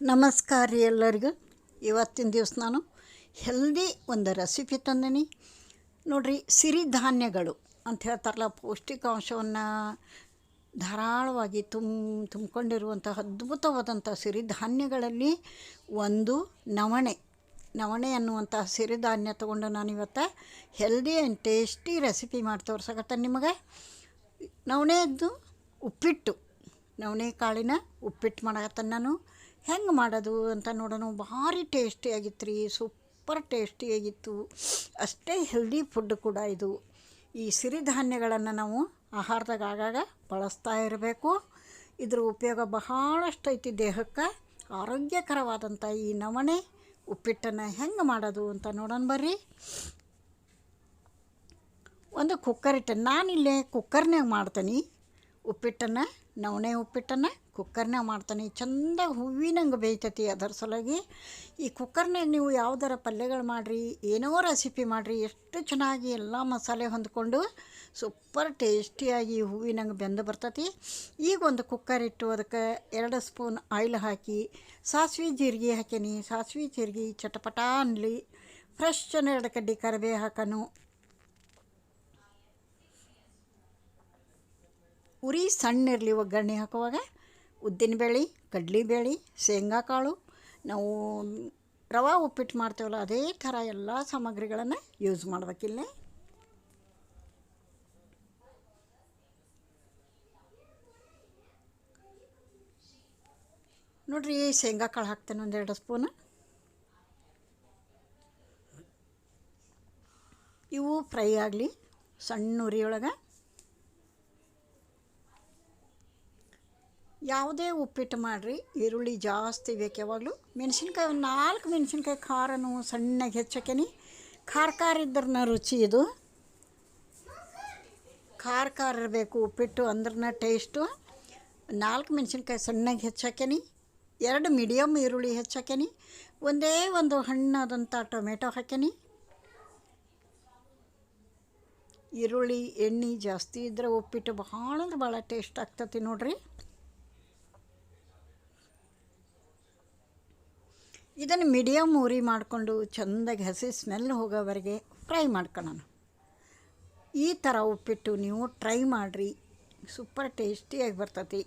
ನಮಸ್ಕಾರ ರೀ ಎಲ್ಲರಿಗೂ. ಇವತ್ತಿನ ದಿವಸ ನಾನು ಹೆಲ್ದಿ ಒಂದು ರೆಸಿಪಿ ತಂದೀನಿ. ನೋಡಿರಿ ಸಿರಿಧಾನ್ಯಗಳು ಅಂತ ಹೇಳ್ತಾರಲ್ಲ, ಪೌಷ್ಟಿಕಾಂಶವನ್ನು ಧಾರಾಳವಾಗಿ ತುಮ್ ತುಂಬಿಕೊಂಡಿರುವಂಥ ಅದ್ಭುತವಾದಂಥ ಸಿರಿಧಾನ್ಯಗಳಲ್ಲಿ ಒಂದು ನವಣೆ. ನವಣೆ ಅನ್ನುವಂಥ ಸಿರಿಧಾನ್ಯ ತೊಗೊಂಡು ನಾನು ಇವತ್ತು ಹೆಲ್ದಿ ಆ್ಯಂಡ್ ಟೇಸ್ಟಿ ರೆಸಿಪಿ ಮಾಡಿ ತೋರ್ಸಕತ್ತ ನಿಮಗೆ. ನವಣೆಯದ್ದು ಉಪ್ಪಿಟ್ಟು. ನವಣೆ ಕಾಳಿನ ಉಪ್ಪಿಟ್ಟು ಮಾಡಕತ್ತೆ ನಾನು. ಹೆಂಗೆ ಮಾಡೋದು ಅಂತ ನೋಡೋಣ ಭಾರಿ ಟೇಸ್ಟಿಯಾಗಿತ್ತು ರೀ ಸೂಪರ್ ಟೇಸ್ಟಿಯಾಗಿತ್ತು ಅಷ್ಟೇ ಹೆಲ್ದಿ ಫುಡ್ ಕೂಡ ಇದು. ಈ ಸಿರಿಧಾನ್ಯಗಳನ್ನು ನಾವು ಆಹಾರದಾಗ ಆಗಾಗ ಬಳಸ್ತಾ ಇರಬೇಕು. ಇದ್ರ ಉಪಯೋಗ ಬಹಳಷ್ಟು ಐತಿ ದೇಹಕ್ಕೆ. ಆರೋಗ್ಯಕರವಾದಂಥ ಈ ನವಣೆ ಉಪ್ಪಿಟ್ಟನ್ನು ಹೆಂಗೆ ಮಾಡೋದು ಅಂತ ನೋಡೋಣ ಬರ್ರಿ. ಒಂದು ಕುಕ್ಕರ್ ಇಟ್ಟೆ ನಾನಿಲ್ಲೇ ಕುಕ್ಕರ್ನಾಗ ಮಾಡ್ತೀನಿ. ಉಪ್ಪಿಟ್ಟನ್ನು, ನವಣೆ ಉಪ್ಪಿಟ್ಟನ್ನು ಕುಕ್ಕರ್ನಾಗ ಮಾಡ್ತಾನೆ. ಚಂದ ಹೂವಿನಂಗೆ ಬೇಯ್ತತಿ ಅದರ ಸಲುವಾಗಿ. ಈ ಕುಕ್ಕರ್ನಾಗ ನೀವು ಯಾವ್ದಾರ ಪಲ್ಯಗಳು ಮಾಡಿರಿ, ಏನೋ ರೆಸಿಪಿ ಮಾಡಿರಿ, ಎಷ್ಟು ಚೆನ್ನಾಗಿ ಎಲ್ಲ ಮಸಾಲೆ ಹೊಂದ್ಕೊಂಡು ಸೂಪರ್ ಟೇಸ್ಟಿಯಾಗಿ ಹೂವಿನಂಗೆ ಬೆಂದು ಬರ್ತತಿ. ಈಗ ಒಂದು ಕುಕ್ಕರ್ ಇಟ್ಟು ಅದಕ್ಕೆ ಎರಡು ಸ್ಪೂನ್ ಆಯಿಲ್ ಹಾಕಿ, ಸಾಸಿವೆ ಜೀರಿಗೆ ಹಾಕೀನಿ ಸಾಸಿವೆ ಜೀರಿಗೆ ಚಟಪಟ ಅನ್ನಲಿ ಫ್ರೆಶ್ ಎರಡು ಕಡ್ಡಿ ಕರಿಬೇ ಹಾಕನು. ಉರಿ ಸಣ್ಣ ಇರಲಿ, ಒಗ್ಗರಣೆ ಹಾಕುವಾಗ. ಉದ್ದಿನಬೇಳೆ ಕಡಲೆಬೇಳೆ ಶೇಂಗಾ ಕಾಳು, ನಾವು ರವೆ ಉಪ್ಪಿಟ್ಟು ಮಾಡ್ತೇವಲ್ಲ, ಅದೇ ಥರ ಎಲ್ಲ ಸಾಮಗ್ರಿಗಳನ್ನು ಯೂಸ್ ಮಾಡಬೇಕಿಲ್ಲ ನೋಡ್ರಿ ಶೇಂಗಾ ಕಾಳು ಹಾಕ್ತೇನೆ ಒಂದೆರಡು ಸ್ಪೂನ್ ಇವು ಫ್ರೈ ಆಗಲಿ, ಸಣ್ಣ ಉರಿಯೊಳಗೆ ಯಾವುದೇ ಉಪ್ಪಿಟ್ಟು ಮಾಡಿರಿ, ಈರುಳ್ಳಿ ಜಾಸ್ತಿ ಬೇಕು ಯಾವಾಗಲೂ. ಮೆಣಸಿನ್ಕಾಯಿ ಒಂದು ನಾಲ್ಕು ಮೆಣಸಿನ್ಕಾಯಿ ಖಾರನು ಸಣ್ಣಗೆ ಹೆಚ್ಚಕೇನಿ ಖಾರ ಖಾರ ಇದ್ರನ್ನ ರುಚಿ ಇದು. ಖಾರ ಖಾರ ಇರಬೇಕು ಉಪ್ಪಿಟ್ಟು ಅಂದ್ರನ್ನ ಟೇಸ್ಟು. ನಾಲ್ಕು ಮೆಣಸಿನ್ಕಾಯಿ ಸಣ್ಣಗೆ ಹೆಚ್ಚಾಕೇನಿ ಎರಡು ಮೀಡಿಯಮ್ ಈರುಳ್ಳಿ ಹೆಚ್ಚಾಕೇನಿ ಒಂದೇ ಒಂದು ಹಣ್ಣಾದಂಥ ಟೊಮೆಟೊ ಹಾಕೇನಿ ಈರುಳ್ಳಿ, ಎಣ್ಣೆ ಜಾಸ್ತಿ ಇದ್ರೆ ಉಪ್ಪಿಟ್ಟು ಭಾಳ ಅಂದ್ರೆ ಭಾಳ ಟೇಸ್ಟ್ ಆಗ್ತತಿ ನೋಡ್ರಿ. ಇದನ್ನು ಮೀಡಿಯಮ್ ಉರಿ ಮಾಡಿಕೊಂಡು ಚೆಂದಾಗಿ ಹಸಿ ಸ್ಮೆಲ್ ಹೋಗೋವರೆಗೆ ಫ್ರೈ ಮಾಡ್ಕೊಳ್ಳೋಣ. ಈ ಥರ ಉಪ್ಪಿಟ್ಟು ನೀವು ಟ್ರೈ ಮಾಡಿರಿ. ಸೂಪರ್ ಟೇಸ್ಟಿಯಾಗಿ ಬರ್ತತಿ.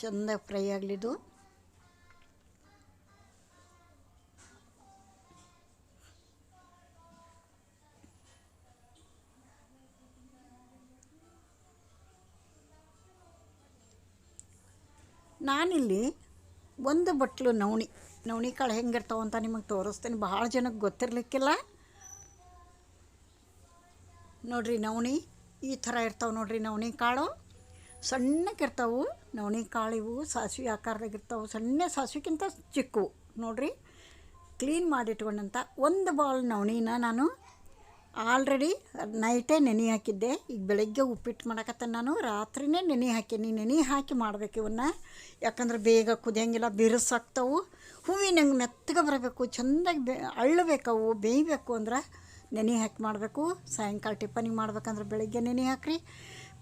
ಚೆಂದಾಗಿ ಫ್ರೈ ಆಗಲಿದು ನಾನಿಲ್ಲಿ ಒಂದು ಬಟ್ಲು ನವಣಿ ನವಣಿ ಕಾಳು ಹೆಂಗಿರ್ತಾವೆ ಅಂತ ನಿಮಗೆ ತೋರಿಸ್ತೀನಿ. ಭಾಳ ಜನಕ್ಕೆ ಗೊತ್ತಿರಲಿಕ್ಕಿಲ್ಲ. ನೋಡಿರಿ ನವಣಿ, ಈ ಥರ ಇರ್ತಾವೆ ನೋಡಿರಿ ನವಣಿ ಕಾಳು ಸಣ್ಣಕ್ಕಿರ್ತಾವೆ ನವಣಿ ಕಾಳು ಇವು, ಸಾಸಿವೆ ಆಕಾರದಾಗ ಇರ್ತಾವೆ ಸಣ್ಣ ಸಾಸಿವೆಗಿಂತ ಚಿಕ್ಕವು. ನೋಡಿರಿ, ಕ್ಲೀನ್ ಮಾಡಿಟ್ಕೊಂಡಂಥ ಒಂದು ಬಾಲ್ ನವಣಿನ ನಾನು ಆಲ್ರೆಡಿ ನೈಟೇ ನೆನೆ ಹಾಕಿದ್ದೆ. ಈಗ ಬೆಳಗ್ಗೆ ಉಪ್ಪಿಟ್ಟು ಮಾಡಕತ್ತ ನಾನು, ರಾತ್ರಿನೇ ನೆನೆ ಹಾಕೀನಿ ನೆನೆ ಹಾಕಿ ಮಾಡ್ಬೇಕು ಇವನ್ನ. ಯಾಕಂದ್ರೆ ಬೇಗ ಕುದಿಯಂಗಿಲ್ಲ, ಬಿರುಸಾಗ್ತಾವು. ಹೂವಿನಂಗೆ ಮೆತ್ತಗೆ ಬರಬೇಕು, ಚೆಂದಾಗಿ ಬೆ, ಅಳ್ಳಬೇಕವು, ಬೇಯಬೇಕು ಅಂದ್ರೆ ನೆನೆ ಹಾಕಿ ಮಾಡಬೇಕು. ಸಾಯಂಕಾಲ ಟಿಫನಿಗೆ ಮಾಡ್ಬೇಕಂದ್ರೆ ಬೆಳಗ್ಗೆ ನೆನೆ ಹಾಕ್ರಿ.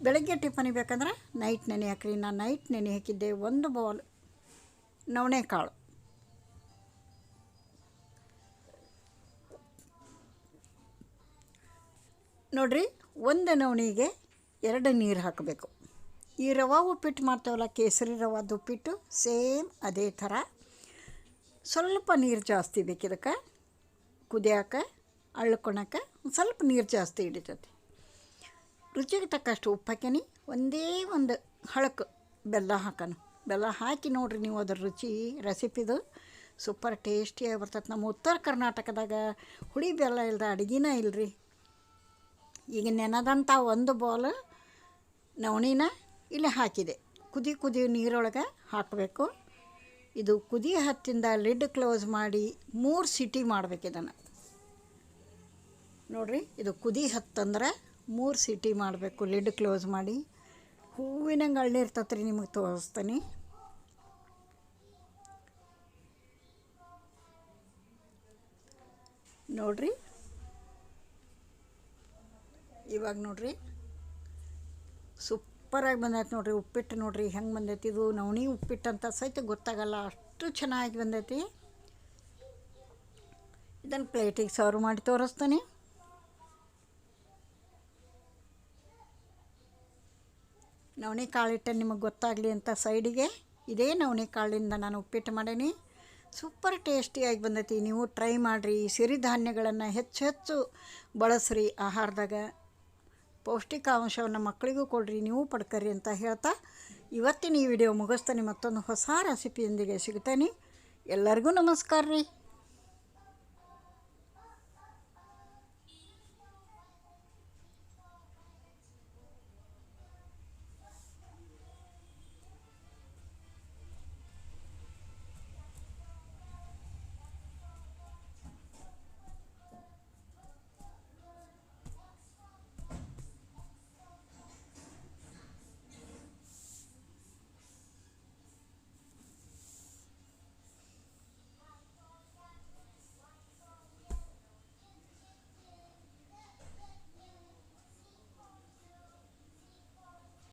ಬೆಳಗ್ಗೆ ಟಿಫನಿಗೆ ಬೇಕಂದ್ರೆ ನೈಟ್ ನೆನೆ ಹಾಕ್ರಿ. ನಾನು ನೈಟ್ ನೆನೆ ಹಾಕಿದ್ದೆ ಒಂದು ಬೌಲ್ ನವಣೆ ಕಾಳು. ನೋಡಿರಿ ಒಂದು ನವಣಿಗೆ ಎರಡು ನೀರು ಹಾಕಬೇಕು. ಈ ರವೆ ಉಪ್ಪಿಟ್ಟು ಮಾಡ್ತೇವಲ್ಲ, ಕೇಸರಿ ರವಾದ ಉಪ್ಪಿಟ್ಟು, ಸೇಮ್ ಅದೇ ಥರ. ಸ್ವಲ್ಪ ನೀರು ಜಾಸ್ತಿ ಬೇಕು ಇದಕ್ಕೆ ಕುದಿಯೋಕೆ ಅಳ್ಕೊಳಕ್ಕೆ ಒಂದು ಸ್ವಲ್ಪ ನೀರು ಜಾಸ್ತಿ ಹಿಡಿತೈತಿ. ರುಚಿಗೆ ತಕ್ಕಷ್ಟು ಉಪ್ಪು ಹಾಕೀನಿ ಒಂದೇ ಒಂದು ಹಳಕು ಬೆಲ್ಲ ಹಾಕೋಣ. ಬೆಲ್ಲ ಹಾಕಿ ನೋಡಿರಿ ನೀವು ಅದ್ರ ರುಚಿ, ರೆಸಿಪಿದು ಸೂಪರ್ ಟೇಸ್ಟಿಯಾಗಿ ಬರ್ತೈತೆ. ನಮ್ಮ ಉತ್ತರ ಕರ್ನಾಟಕದಾಗ ಹುಳಿ ಬೆಲ್ಲ ಇಲ್ದ ಅಡುಗೆನೇ ಇಲ್ಲರಿ ಈಗ ನೆನೆದಂಥ ಒಂದು ಬೌಲ್ ನವಣಿನ ಇಲ್ಲಿ ಹಾಕಿದೆ. ಕುದಿ ಕುದಿ ನೀರೊಳಗೆ ಹಾಕಬೇಕು. ಇದು ಕುದಿ ಹತ್ತಿಂದ ಲಿಡ್ ಕ್ಲೋಸ್ ಮಾಡಿ ಮೂರು ಸಿಟಿ ಮಾಡಬೇಕು ಇದನ್ನು. ನೋಡಿರಿ, ಇದು ಕುದಿ ಹತ್ತಂದ್ರೆ ಮೂರು ಸಿಟಿ ಮಾಡಬೇಕು. ಲಿಡ್ ಕ್ಲೋಸ್ ಮಾಡಿ. ಹೂವಿನ ಇರ್ತೈತೆ ರೀ ನಿಮಗೆ ತೋರಿಸ್ತೀನಿ. ನೋಡಿರಿ ಇವಾಗ ನೋಡ್ರಿ. ಸೂಪರಾಗಿ ಬಂದೈತೆ ನೋಡ್ರಿ, ಉಪ್ಪಿಟ್ಟು ನೋಡ್ರಿ, ಹೆಂಗೆ ಬಂದೈತಿ ಇದು, ನವಣಿ ಉಪ್ಪಿಟ್ಟು ಅಂತ ಸಹಿತ ಗೊತ್ತಾಗಲ್ಲ, ಅಷ್ಟು ಚೆನ್ನಾಗಿ ಬಂದೈತಿ. ಇದನ್ನು ಪ್ಲೇಟಿಗೆ ಸರ್ವ್ ಮಾಡಿ ತೋರಿಸ್ತೀನಿ. ನವಣೆ ಕಾಳಿಟ್ಟು ನಿಮಗೆ ಗೊತ್ತಾಗಲಿ ಅಂತ ಸೈಡಿಗೆ, ಇದೇ ನವಣೆ ಕಾಳಿಂದ ನಾನು ಉಪ್ಪಿಟ್ಟು ಮಾಡೀನಿ. ಸೂಪರ್ ಟೇಸ್ಟಿಯಾಗಿ ಬಂದೈತಿ, ನೀವು ಟ್ರೈ ಮಾಡಿರಿ ಸಿರಿಧಾನ್ಯಗಳನ್ನು ಹೆಚ್ಚು ಹೆಚ್ಚು ಬಳಸ್ರಿ ಆಹಾರದಾಗ. ಪೌಷ್ಟಿಕಾಂಶವನ್ನು ಮಕ್ಕಳಿಗೂ ಕೊಡ್ರಿ, ನೀವು ಪಡ್ಕರಿ ಅಂತ ಹೇಳ್ತಾ ಇವತ್ತಿನ ಈ ವಿಡಿಯೋ ಮುಗಿಸ್ತಾನೆ. ಮತ್ತೊಂದು ಹೊಸ ರೆಸಿಪಿಯೊಂದಿಗೆ ಸಿಗ್ತೇನೆ. ಎಲ್ಲರಿಗೂ ನಮಸ್ಕಾರ ರೀ.